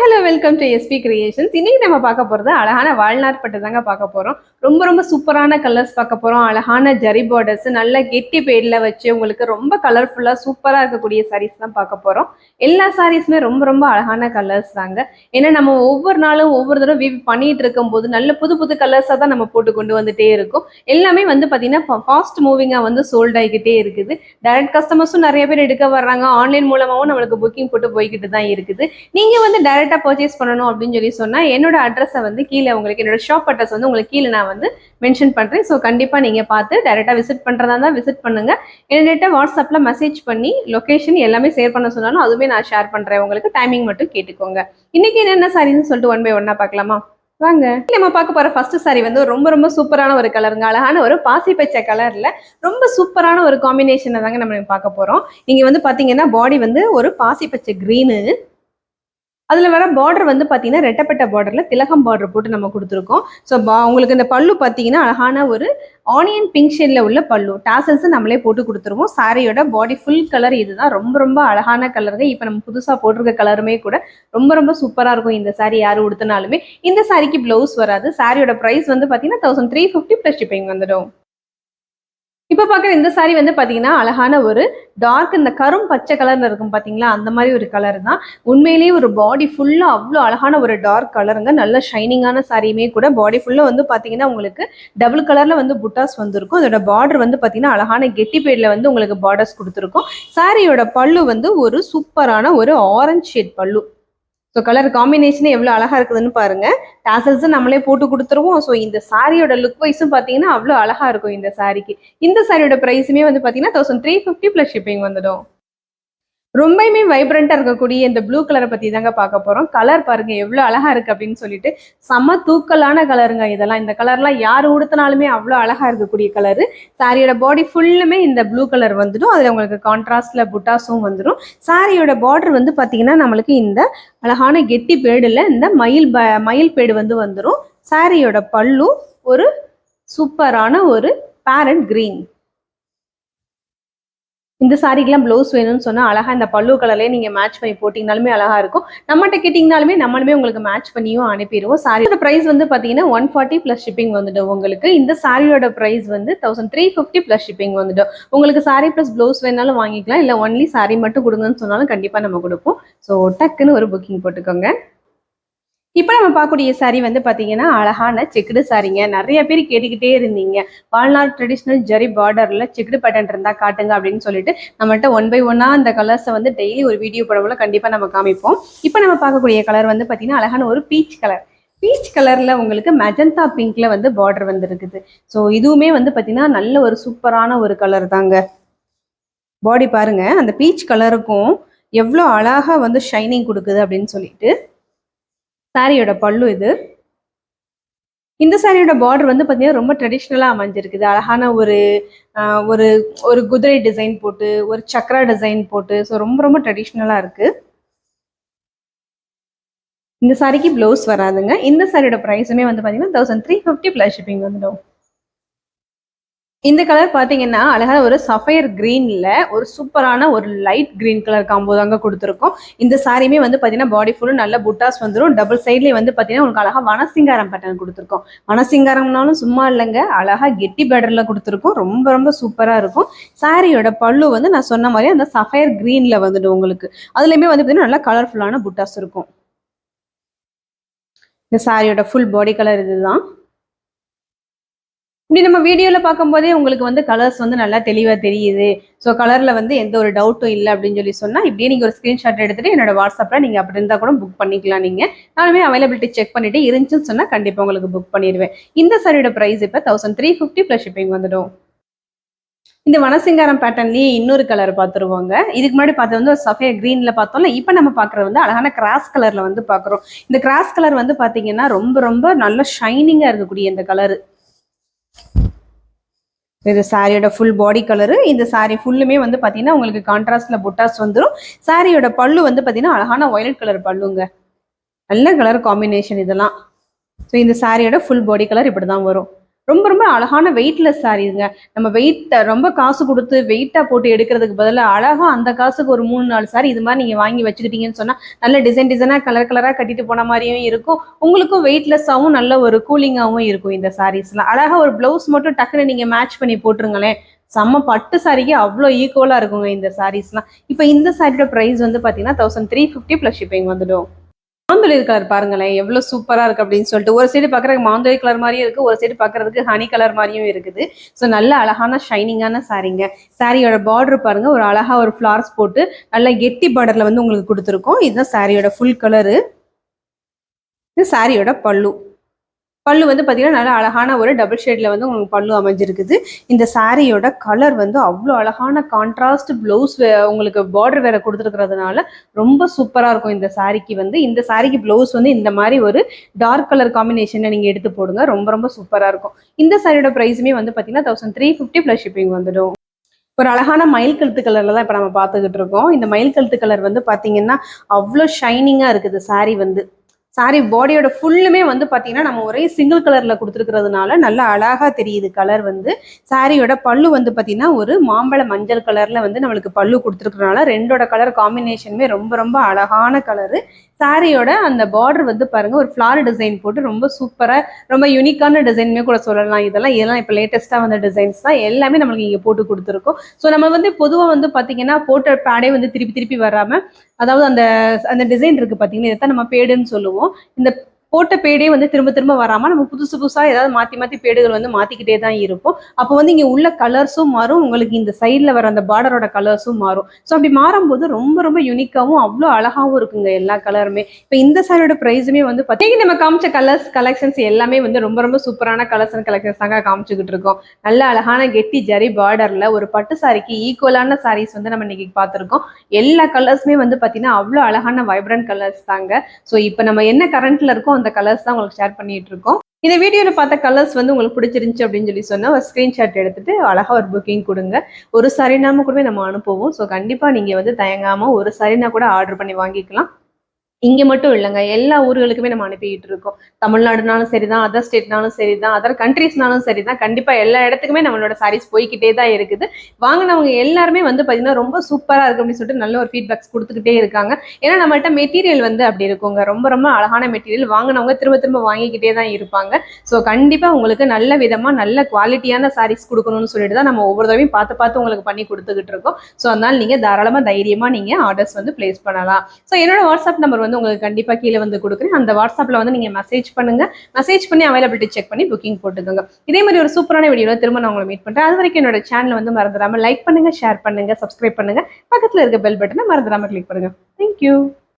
Hello welcome to SP creations. இன்னைக்கு நம்ம பார்க்க போகிறது அழகான வாழ்நாள் பட்டு தாங்க பார்க்க போகிறோம் ரொம்ப ரொம்ப சூப்பரான கலர்ஸ் பார்க்க போகிறோம் அழகான ஜரி பார்டர்ஸ் நல்ல கெட்டி பேடில் வச்சு உங்களுக்கு ரொம்ப கலர்ஃபுல்லாக சூப்பராக இருக்கக்கூடிய சாரீஸ் தான் பார்க்க போகிறோம் எல்லா சாரீஸுமே ரொம்ப ரொம்ப அழகான கலர்ஸ் தாங்க. ஏன்னா நம்ம ஒவ்வொரு நாளும் ஒவ்வொரு தடவை வீவ் பண்ணிட்டு இருக்கும்போது நல்ல புது புது கலர்ஸாக தான் நம்ம போட்டு கொண்டு வந்துட்டே இருக்கும். எல்லாமே வந்து பார்த்தீங்கன்னா ஃபாஸ்ட் மூவிங்காக வந்து சோல்ட் ஆகிக்கிட்டே இருக்குது. டைரக்ட் கஸ்டமர்ஸும் நிறைய பேர் எடுக்க வர்றாங்க. ஆன்லைன் மூலமாகவும் நம்மளுக்கு புக்கிங் போட்டு போய்கிட்டு தான் இருக்குது. நீங்க வந்து டைரக்ட் பர்ச்சேஸ் பண்ணணும் அப்படின்னு சொல்லி சொன்னா என்னோட அட்ரஸை வந்து கீழே உங்களுக்கு என்னோட ஷாப் அட்ரஸ் வந்து உங்களுக்கு கீழே நான் வந்து மென்ஷன் பண்ணுறேன் ஸோ கண்டிப்பாக நீங்கள் பார்த்து டைரக்டா விசிட் பண்ணுறதா தான் விசிட் பண்ணுங்க. என்கிட்ட வாட்ஸ்அப்ல மெசேஜ் பண்ணி லொக்கேஷன் எல்லாமே ஷேர் பண்ண சொன்னாலும் அதுவுமே நான் ஷேர் பண்றேன். உங்களுக்கு டைமிங் மட்டும் கேட்டுக்கோங்க. இன்னைக்கு என்னென்ன சாரின்னு சொல்லிட்டு ஒன் பை ஒன்னா பார்க்கலாமா? வாங்க. நம்ம பார்க்க போற ஃபர்ஸ்ட் சாரி வந்து ரொம்ப ரொம்ப சூப்பரான ஒரு கலருங்க அழகான ஒரு பாசி பச்சை கலர்ல ரொம்ப சூப்பரான ஒரு காம்பினேஷனை தாங்க நம்ம பார்க்க போறோம். நீங்க வந்து பாத்தீங்கன்னா பாடி வந்து ஒரு பாசி பச்சை கிரீனு அதில் வர பார்டர் வந்து பார்த்தீங்கன்னா ரெட்டப்பட்ட பார்டரில் திலகம் பார்டர் போட்டு நம்ம கொடுத்துருக்கோம். ஸோ உங்களுக்கு இந்த பல்லு பார்த்தீங்கன்னா அழகான ஒரு ஆனியன் பிங்க் ஷேடில் உள்ள பல்லு. டாசல்ஸ் நம்மளே போட்டு கொடுத்துருவோம். சாரியோட பாடி ஃபுல் கலர் இதுதான். ரொம்ப ரொம்ப அழகான கலருங்க இப்போ நம்ம புதுசாக போட்டிருக்க கலருமே கூட ரொம்ப ரொம்ப சூப்பராக இருக்கும். இந்த சாரி யார் உடுத்தினாலுமே. இந்த சாரிக்கு ப்ளவுஸ் வராது. சாரியோட ப்ரைஸ் வந்து பார்த்தீங்கன்னா thousand three fifty plus shipping வந்துடும். இப்போ பார்க்குற இந்த சாரி வந்து பார்த்தீங்கன்னா அழகான ஒரு டார்க் இந்த கரும் பச்சை கலர்ல இருக்கும் பார்த்தீங்களா அந்த மாதிரி ஒரு கலர் தான். உண்மையிலேயே ஒரு பாடி ஃபுல்லாக அவ்வளோ அழகான ஒரு டார்க் கலருங்க நல்ல ஷைனிங்கான சாரியுமே கூட பாடி ஃபுல்லாக வந்து பார்த்தீங்கன்னா உங்களுக்கு டபுள் கலரில் வந்து புட்டாஸ் வந்திருக்கும். அதோட பார்டர் வந்து பார்த்தீங்கன்னா அழகான கெட்டி பேடில் வந்து உங்களுக்கு பார்டர்ஸ் கொடுத்துருக்கும். சாரியோட பல்லு வந்து ஒரு சூப்பரான ஒரு ஆரஞ்ச் ஷேட் பல்லு. ஸோ கலர் காம்பினேஷனே எவ்வளோ அழகா இருக்குதுன்னு பாருங்க. டாசல்ஸும் நம்மளே போட்டு கொடுத்துருவோம். ஸோ இந்த சாரியோட லுக் வைஸும் பார்த்தீங்கன்னா அவ்வளோ அழகா இருக்கும் இந்த சாரிக்கு இந்த சாரியோட ப்ரைஸுமே வந்து பார்த்தீங்கன்னா thousand three fifty plus shipping வந்துடும். ரொம்பயுமே வைப்ரண்ட்டாக இருக்கக்கூடிய இந்த ப்ளூ கலரை பத்தி தாங்க பார்க்க போறோம். கலர் பாருங்க எவ்வளவு அழகா இருக்கு அப்படின்னு சொல்லிட்டு செம தூக்கலான கலருங்க இதெல்லாம். இந்த கலர்லாம் யார் உடுத்தினாலுமே அவ்வளோ அழகா இருக்கக்கூடிய கலரு சாரியோட பாடி ஃபுல்லுமே இந்த ப்ளூ கலர் வந்துடும். அதுல உங்களுக்கு கான்ட்ராஸ்ட்ல புட்டாஸும் வந்துடும். சாரியோட பார்டர் வந்து பாத்தீங்கன்னா நம்மளுக்கு இந்த அழகான கெட்டி பேடுல இந்த மயில் ப மயில் பேடு வந்து வந்துடும் சாரியோட பல்லும் ஒரு சூப்பரான ஒரு பேரண்ட் கிரீன் இந்த சாரிக்கெல்லாம் ப்ளவுஸ் வேணும்னு சொன்னா அழகா இந்த பல்லு கலர்லேயே நீங்க மேட்ச் பண்ணி போட்டிங்கனாலுமே அழகா இருக்கும். நம்மகிட்ட கேட்டீங்கனாலுமே நம்மளுமே உங்களுக்கு மேட்ச் பண்ணியும் அனுப்பிடுவோம். சாரியோட ப்ரைஸ் வந்து பாத்தீங்கன்னா ஒன் ஃபார்ட்டி ப்ளஸ் ஷிப்பிங் வந்துடும் உங்களுக்கு. இந்த சாரியோட ப்ரைஸ் வந்து thousand three fifty plus shipping வந்துடும். உங்களுக்கு சாரி ப்ளஸ் ப்ளவுஸ் வேணாலும் வாங்கிக்கலாம். இல்லை ஒன்லி சாரி மட்டும் கொடுங்கன்னு சொன்னாலும் கண்டிப்பா நம்ம கொடுப்போம். ஸோ டக்குன்னு ஒரு புக்கிங் போட்டுக்கோங்க. இப்போ நம்ம பார்க்கக்கூடிய சாரி வந்து பார்த்தீங்கன்னா அழகான செக்குடு சாரிங்க நிறைய பேர் கேட்டுக்கிட்டே இருந்தீங்க. வாழ்நாள் ட்ரெடிஷ்னல் ஜரி பார்டரில் செக்குடு பேட்டர்ன் இருந்தால் காட்டுங்க அப்படின்னு சொல்லிட்டு நம்மகிட்ட ஒன் பை ஒன்னாக அந்த கலர்ஸை வந்து டெய்லி ஒரு வீடியோ படவுல கண்டிப்பாக நம்ம காமிப்போம். இப்போ நம்ம பார்க்கக்கூடிய கலர் வந்து பார்த்தீங்கன்னா அழகான ஒரு பீச் கலர் பீச் கலரில் உங்களுக்கு மெஜந்தா பிங்க்ல வந்து பார்டர் வந்துருக்குது. ஸோ இதுவுமே வந்து பார்த்தீங்கன்னா நல்ல ஒரு சூப்பரான ஒரு கலர் தாங்க. பாடி பாருங்க. அந்த பீச் கலருக்கும் எவ்வளோ அழகாக வந்து ஷைனிங் கொடுக்குது அப்படின்னு சொல்லிட்டு சாரியோட பல்லு இது. இந்த சாரியோட பார்டர் வந்து பார்த்தீங்கன்னா ரொம்ப ட்ரெடிஷ்னலாக அமைஞ்சிருக்குது. அழகான ஒரு ஒரு ஒரு குதிரை டிசைன் போட்டு ஒரு சக்ரா டிசைன் போட்டு ஸோ ரொம்ப ரொம்ப ட்ரெடிஷ்னலாக இருக்குது இந்த சாரிக்கு ப்ளவுஸ் வராதுங்க. இந்த சாரியோட ப்ரைஸுமே வந்து பார்த்தீங்கன்னா thousand three fifty plus shipping வந்துடும். இந்த கலர் பார்த்தீங்கன்னா அழகான ஒரு சஃபயர் கிரீன்ல ஒரு சூப்பரான ஒரு லைட் கிரீன் கலர் காம்போ தாங்க கொடுத்துருக்கோம். இந்த சாரியுமே வந்து பார்த்தீங்கன்னா பாடி ஃபுல்லும் நல்ல புட்டாஸ் வந்துடும் டபுள் சைட்லேயே வந்து பார்த்தீங்கன்னா உங்களுக்கு அழகா வனசிங்காரம் பேட்டர்ன் கொடுத்துருக்கோம். வனசிங்காரம்னாலும் சும்மா இல்லைங்க. அழகா கெட்டி பேடர்ல கொடுத்துருக்கோம். ரொம்ப ரொம்ப சூப்பராக இருக்கும். சாரியோட பல்லு வந்து நான் சொன்ன மாதிரி அந்த சஃபயர் கிரீனில் வந்துடும் உங்களுக்கு. அதுலேயுமே வந்து பார்த்தீங்கன்னா நல்லா கலர்ஃபுல்லான புட்டாஸ் இருக்கும். இந்த சாரியோட ஃபுல் பாடி கலர் இதுதான். இப்படி நம்ம வீடியோவில் பார்க்கும்போதே உங்களுக்கு வந்து கலர்ஸ் வந்து நல்லா தெளிவாக தெரியுது. ஸோ கலரில் வந்து எந்த ஒரு டவுட்டும் இல்லை அப்படின்னு சொல்லி சொன்னால் இப்படியே நீங்கள் ஒரு ஸ்க்ரீன்ஷாட் எடுத்துகிட்டு என்னோட வாட்ஸ்அப்பில் நீங்கள் அப்படி இருந்தால் கூட புக் பண்ணிக்கலாம் நீங்கள் நானுமே அவைலபிலிட்டி செக் பண்ணிவிட்டு இருந்துச்சுன்னு சொன்னால் கண்டிப்பாக உங்களுக்கு புக் பண்ணிடுவேன். இந்த சாரியோட ப்ரைஸ் இப்போ thousand three fifty plus shipping வந்துடும். இந்த வனசிங்காரம் பேட்டர்ன்லேயே இன்னொரு கலர் பார்த்துருவாங்க. இதுக்கு முன்னாடி பார்த்தது வந்து ஒரு சஃபே க்ரீனில் பார்த்தோம்ல இப்போ நம்ம பார்க்குறது வந்து அழகான கிராஸ் கலரில் வந்து பார்க்குறோம். இந்த கிராஸ் கலர் வந்து பார்த்தீங்கன்னா ரொம்ப ரொம்ப நல்ல ஷைனிங்காக இருக்கக்கூடிய இந்த கலரு இது சாரியோட ஃபுல் பாடி கலரு இந்த சாரி ஃபுல்லுமே வந்து பார்த்தீங்கன்னா உங்களுக்கு கான்ட்ராஸ்டில் புட்டாஸ் வந்துடும் சாரியோட பல்லு வந்து பார்த்தீங்கன்னா அழகான ஒயலட் கலர் பல்லுங்க. நல்ல கலர் காம்பினேஷன் இதெல்லாம். ஸோ இந்த சாரியோட ஃபுல் பாடி கலர் இப்படி தான் வரும். ரொம்ப ரொம்ப அழகான வெயிட்லெஸ் சாரீங்க நம்ம வெயிட்டை ரொம்ப காசு கொடுத்து வெயிட்டாக போட்டு எடுக்கிறதுக்கு பதிலாக அழகாக அந்த காசுக்கு ஒரு மூணு நாலு சாரி இது மாதிரி நீங்கள் வாங்கி வச்சுக்கிட்டீங்கன்னு சொன்னால் நல்ல டிசைன் டிசைனாக கலர் கலராக கட்டிட்டு போன மாதிரியும் இருக்கும். உங்களுக்கும் வெயிட்லெஸ்ஸாகவும் நல்ல ஒரு கூலிங்காகவும் இருக்கும் இந்த சாரீஸ்லாம் அழகாக ஒரு ப்ளவுஸ் மட்டும் டக்குன்னு நீங்கள் மேட்ச் பண்ணி போட்டுருங்களேன். செம்ம பட்டு சாரிக்கு அவ்வளோ ஈக்குவலாக இருக்குங்க இந்த சாரீஸ்லாம் இப்போ இந்த சாரியோட ப்ரைஸ் வந்து பார்த்தீங்கன்னா thousand three fifty plus shipping வந்துடும். மாந்தொலி கலர் பாருங்களேன் எவ்வளோ சூப்பராக இருக்கு அப்படின்னு சொல்லிட்டு. ஒரு சைடு பார்க்குறதுக்கு மாந்தொலி கலர் மாதிரியும் இருக்குது ஒரு சைடு பார்க்குறதுக்கு ஹனி கலர் மாதிரியும் இருக்குது. ஸோ நல்ல அழகான ஷைனிங்கான சாரீங்க சாரியோட பார்டர் பாருங்க ஒரு அழகா ஒரு ஃப்ளார்ஸ் போட்டு நல்லா கெட்டி பார்டரில் வந்து உங்களுக்கு கொடுத்துருக்கோம். இதுதான் சாரியோட ஃபுல் கலரு இது சாரியோட பல்லு. பல்லு வந்து பார்த்தீங்கன்னா நல்லா அழகான ஒரு டபுள் ஷேட்ல வந்து உங்களுக்கு பல்லு அமைஞ்சிருக்குது. இந்த சாரியோட கலர் வந்து அவ்வளோ அழகான கான்ட்ராஸ்ட் ப்ளவுஸ் உங்களுக்கு பார்டர் வேற கொடுத்துருக்கிறதுனால ரொம்ப சூப்பராக இருக்கும் இந்த சாரிக்கு வந்து. இந்த சாரிக்கு ப்ளவுஸ் வந்து இந்த மாதிரி ஒரு டார்க் கலர் காம்பினேஷனில் நீங்கள் எடுத்து போடுங்க. ரொம்ப ரொம்ப சூப்பராக இருக்கும். இந்த சாரியோட ப்ரைஸுமே வந்து பார்த்தீங்கன்னா thousand three fifty plus shipping வந்துடும். ஒரு அழகான மயில் கழுத்து கலர்ல தான் இப்போ நம்ம பார்த்துக்கிட்டு இருக்கோம். இந்த மயில் கழுத்து கலர் வந்து பார்த்தீங்கன்னா அவ்வளோ ஷைனிங்காக இருக்குது சாரி வந்து. சாரி பாடியோட ஃபுல்லுமே வந்து பார்த்தீங்கன்னா நம்ம ஒரே சிங்கிள் கலர்ல கொடுத்துருக்கிறதுனால நல்லா அழகா தெரியுது கலர் வந்து. சாரியோட பல்லு வந்து பார்த்தீங்கன்னா ஒரு மாம்பழ மஞ்சள் கலர்ல வந்து நம்மளுக்கு பல்லு கொடுத்துருக்கறனால ரெண்டோட கலர் காம்பினேஷனுமே ரொம்ப ரொம்ப அழகான கலரு சாரியோட அந்த பார்டர் வந்து பாருங்க ஒரு ஃப்ளார் டிசைன் போட்டு ரொம்ப சூப்பராக ரொம்ப யூனிக்கான டிசைனுமே கூட சொல்லலாம். இதெல்லாம் இதெல்லாம் இப்போ லேட்டஸ்ட்டாக வந்த டிசைன்ஸ் தான் எல்லாமே நம்மளுக்கு இங்கே போட்டு கொடுத்துருக்கோம். ஸோ நம்ம வந்து பொதுவாக வந்து பார்த்தீங்கன்னா போட்ட பேடே வந்து திருப்பி திருப்பி வராமல் அதாவது அந்த அந்த டிசைன் இருக்குது பார்த்தீங்கன்னா இதைத்தான் நம்ம பேடுன்னு சொல்லுவோம். இந்த போட்ட பேடே வந்து திரும்ப திரும்ப வராமல் நம்ம புதுசு புதுசாக ஏதாவது மாற்றி மாற்றி பேடுகள் வந்து மாற்றிக்கிட்டே தான் இருப்போம். அப்போ வந்து இங்கே உள்ள கலர்ஸும் மாறும். உங்களுக்கு இந்த சைடில் வர அந்த பார்டரோட கலர்ஸும் மாறும். ஸோ அப்படி மாறும்போது ரொம்ப ரொம்ப யூனிக்காகவும் அவ்வளோ அழகாவும் இருக்குங்க எல்லா கலருமே இப்போ இந்த சாரியோட ப்ரைஸுமே வந்து பார்த்தீங்கன்னா நம்ம காமிச்ச கலர்ஸ் கலெக்ஷன்ஸ் எல்லாமே வந்து ரொம்ப ரொம்ப சூப்பரான கலர்ஸ் அண்ட் கலெக்ஷன்ஸ் தாங்க காமிச்சுக்கிட்டு இருக்கோம். நல்ல அழகான கெட்டி ஜரி பார்டரில் ஒரு பட்டு சாரிக்கு ஈக்குவலான சாரீஸ் வந்து நம்ம இன்னைக்கு பார்த்துருக்கோம் எல்லா கலர்ஸுமே வந்து பார்த்தீங்கன்னா அவ்வளோ அழகான வைப்ரண்ட் கலர்ஸ் தாங்க. ஸோ இப்போ நம்ம என்ன கரண்ட்டில் இருக்கோ அந்த கலர்ஸ் தான் உங்களுக்கு ஷேர் பண்ணிட்டு இருக்கோம் இந்த வீடியோவில் பார்த்த கலர்ஸ் வந்து உங்களுக்கு பிடிச்சிருந்துச்சு அப்படின்னு சொல்லி சொன்னால் ஒரு ஸ்க்ரீன்ஷாட் எடுத்துட்டு அழகாக ஒரு புக்கிங் கொடுங்க. ஒரு சரினாம கூடவே நம்ம அனுப்புவோம். ஸோ கண்டிப்பாக நீங்கள் வந்து தயங்காமல் ஒரு சரினா கூட ஆர்டர் பண்ணி வாங்கிக்கலாம். இங்கே மட்டும் இல்லைங்க. எல்லா ஊர்களுக்குமே நம்ம அனுப்பிக்கிட்டு இருக்கோம். தமிழ்நாடுனாலும் சரிதான் அதர் ஸ்டேட்னாலும் சரிதான் அதர் கண்ட்ரீஸ்னாலும் சரிதான். கண்டிப்பாக எல்லா இடத்துக்குமே நம்மளோட சாரீஸ் போய்கிட்டே தான் இருக்குது. வாங்கினவங்க எல்லாருமே வந்து பார்த்தீங்கன்னா ரொம்ப சூப்பராக இருக்கு அப்படின்னு சொல்லிட்டு நல்ல ஒரு ஃபீட்பேக்ஸ் கொடுத்துக்கிட்டே இருக்காங்க. ஏன்னா நம்மகிட்ட மெட்டீரியல் வந்து அப்படி இருக்குங்க. ரொம்ப ரொம்ப அழகான மெட்டீரியல் வாங்கினவங்க திரும்ப திரும்ப வாங்கிக்கிட்டே தான் இருப்பாங்க. ஸோ கண்டிப்பாக உங்களுக்கு நல்ல விதமாக நல்ல குவாலிட்டியான சாரீஸ் கொடுக்கணும்னு சொல்லிட்டு தான் நம்ம ஒவ்வொரு தடவையும் பார்த்து பார்த்து உங்களுக்கு பண்ணி கொடுத்துக்கிட்டு இருக்கோம். ஸோ அதனால் நீங்கள் தாராளமாக தைரியமாக நீங்கள் ஆர்டர்ஸ் வந்து பிளேஸ் பண்ணலாம். ஸோ என்னோட வாட்ஸ்அப் நம்பர் வந்து உங்களுக்கு கண்டிப்பாக கீழே வந்து கொடுக்குறேன். அந்த வாட்ஸ்அப்பில் வந்து நீங்கள் மெசேஜ் பண்ணுங்க. மெசேஜ் பண்ணி அவைலபிலிட்டி செக் பண்ணி புக்கிங் போட்டுக்கோங்க. இதே மாதிரி ஒரு சூப்பரான வீடியோவில் திரும்ப நான் உங்களை மீட் பண்ணுறேன் அது வரைக்கும் என்னோட சேனலை வந்து மறந்துடாமல் லைக் பண்ணுங்க ஷேர் பண்ணுங்க சப்ஸ்கிரைப் பண்ணுங்க. பக்கத்தில் இருக்க பெல் பட்டனை மறந்துடாமல் கிளிக் பண்ணுங்க. தேங்க்யூ